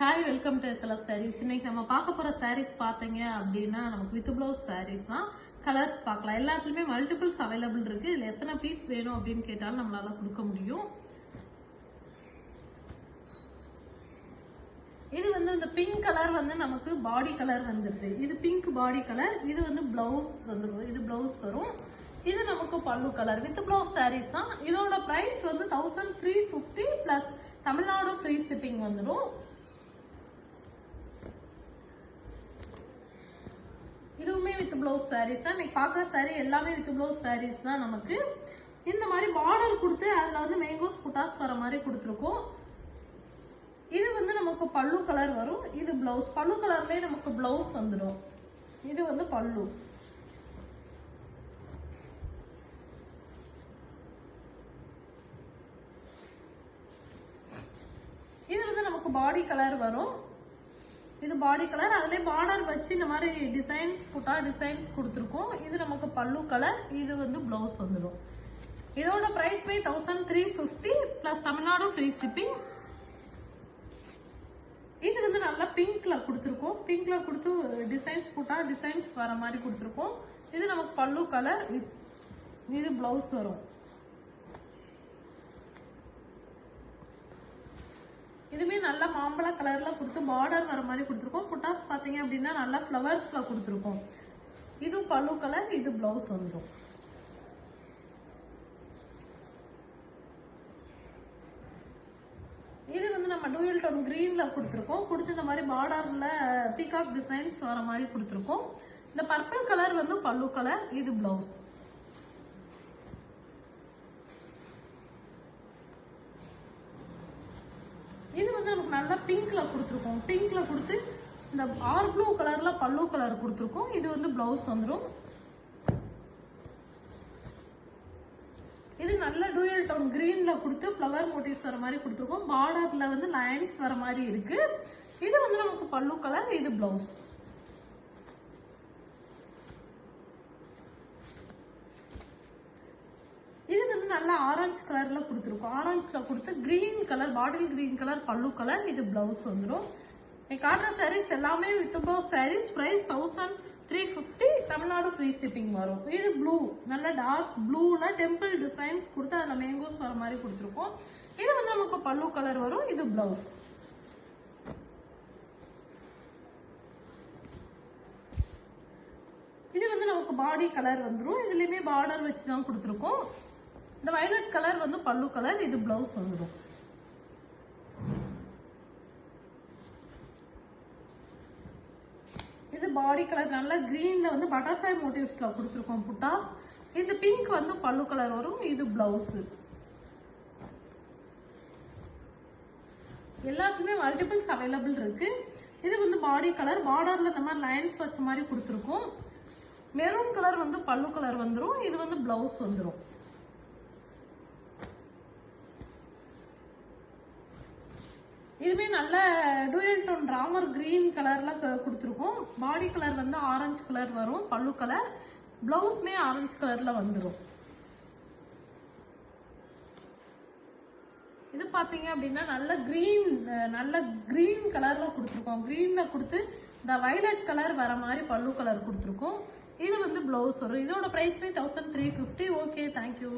Hi welcome to SLF sarees இன்னைக்கு நம்ம பார்க்க போகிற சாரீஸ் பார்த்தீங்க அப்படின்னா நமக்கு வித் ப்ளவுஸ் சாரீஸ் தான். கலர்ஸ் பார்க்கலாம். எல்லாத்துலேயுமே மல்டிபிள்ஸ் அவைலபிள் இருக்குது இதில் எத்தனை பீஸ் வேணும் அப்படின்னு கேட்டாலும் நம்மளால் கொடுக்க முடியும். இது வந்து இந்த பிங்க் கலர் வந்து நமக்கு பாடி கலர் வந்துடுது இது பிங்க் பாடி கலர் இது வந்து பிளவுஸ் வந்துடும் இது பிளவுஸ் வரும். இது நமக்கு பல்லு கலர் வித் பிளவுஸ் சாரீஸ் தான். இதோட ப்ரைஸ் வந்து thousand three fifty plus Tamil Nadu free shipping வந்துடும் இதுவுமே வித் ப்ளவுஸ் சாரீஸ் தான் இன்னைக்கு பார்க்குற சாரீ எல்லாமே வித் ப்ளவுஸ் சாரீஸ் தான் நமக்கு. இந்த மாதிரி பார்டர் கொடுத்து அதில் வந்து மேங்கோஸ் புட்டாஸ் வர மாதிரி கொடுத்துருக்கோம். இது வந்து நமக்கு பல்லு கலர் வரும். இது பிளவுஸ் பல்லு கலர்லேயே நமக்கு பிளவுஸ் வந்துடும் இது வந்து பல்லு. இது வந்து நமக்கு பாடி கலர் வரும். இது பாடி கலர் அதுலேயே பார்டர் வச்சு இந்த மாதிரி டிசைன்ஸ் புட்டா டிசைன்ஸ் கொடுத்துருக்கோம். இது நமக்கு பல்லு கலர் இது வந்து பிளவுஸ் வந்துடும் இதோட ப்ரைஸ் போய் thousand three fifty plus Tamil Nadu free shipping இது வந்து நல்லா பிங்க்ல கொடுத்துருக்கோம். பிங்க்ல கொடுத்து டிசைன்ஸ் போட்டா டிசைன்ஸ் வர மாதிரி கொடுத்துருக்கோம். இது நமக்கு பல்லு கலர் இது பிளவுஸ் வரும். இதுவுமே நல்லா மாம்பழ கலர்ல கொடுத்து பார்டர் வர மாதிரி கொடுத்துருக்கோம். புட்டாஸ் பார்த்தீங்க அப்படின்னா நல்லா ஃப்ளவர்ஸ்ல கொடுத்துருக்கோம். இது பல்லு கலர் இது பிளவுஸ் வந்துடும் இது வந்து நம்ம டூயல் டோன் கிரீன்ல கொடுத்துருக்கோம். கொடுத்து இந்த மாதிரி பார்டர்ல பீகாக் டிசைன்ஸ் வர மாதிரி கொடுத்துருக்கோம். இந்த பர்பிள் கலர் வந்து பல்லு கலர் இது பிளவுஸ் இது வந்து நமக்கு நல்லா பிங்க்ல கொடுத்துருக்கோம். பிங்க்ல கொடுத்து இந்த ஆர் ப்ளூ கலர்ல பல்லு கலர் கொடுத்துருக்கோம். இது வந்து பிளவுஸ் வந்துடும் இது நல்ல டூயல் டவுன் கிரீன்ல கொடுத்து ஃப்ளவர் மோட்டிவ்ஸ் வர மாதிரி கொடுத்துருக்கோம். பார்டர்ல வந்து லைன்ஸ் வர மாதிரி இருக்கு. இது வந்து நமக்கு பல்லு கலர் இது பிளவுஸ் இது வந்து நல்ல ஆரஞ்சு கலரில் கொடுத்துருக்கோம். ஆரஞ்சில் கொடுத்து green colour bottle green colour pallu colour இது ப்ளவுஸ் வந்துடும் காட்டுற சாரீஸ் எல்லாமே with blouse sarees price thousand three fifty Tamil Nadu free shipping வரும். இது ப்ளூ நல்ல டார்க் ப்ளூவில் டெம்பிள் டிசைன்ஸ் கொடுத்து அதில் மேங்கோஸ் வர மாதிரி கொடுத்துருக்கோம். இது வந்து நமக்கு பல்லு கலர் வரும் இது ப்ளவுஸ் இது வந்து நமக்கு பாடி கலர் வந்துடும் இதுலேயுமே பார்டர் வச்சு தான் கொடுத்துருக்கோம். இந்த வயலட் கலர் வந்து பல்லு கலர் இது பிளவுஸ் வந்துடும் இது பாடி கலர் நல்லா கிரீன்ல வந்து பட்டர்ஃப்ளை மோட்டிவ்ஸ்ல கொடுத்துருக்கோம் புட்டாஸ். இந்த பிங்க் வந்து பல்லு கலர் வரும் இது பிளவுஸ் எல்லாத்துக்குமே மல்டிபிள்ஸ் அவைலபிள் இருக்கு. இது வந்து பாடி கலர் பார்டர்ல இந்த மாதிரி லைன்ஸ் வச்ச மாதிரி கொடுத்துருக்கோம். மெரூன் கலர் வந்து பல்லு கலர் வந்துடும் இது வந்து பிளவுஸ் வந்துடும் இதுவுமே நல்ல டூயல் டோன் ராமர் கிரீன் கலர்ல கொடுத்துருக்கோம். பாடி கலர் வந்து ஆரஞ்சு கலர் வரும் பல்லு கலர் பிளவுஸ்மே ஆரஞ்சு கலர்ல வந்துடும் இது பார்த்தீங்க அப்படின்னா நல்ல கிரீன் நல்ல கிரீன் கலர்ல கொடுத்துருக்கோம். கிரீன்ல கொடுத்து இந்த வயலட் கலர் வர மாதிரி பல்லு கலர் கொடுத்துருக்கோம். இது வந்து பிளவுஸ் வரும். இதோட ப்ரைஸ்மே thousand three fifty okay thank you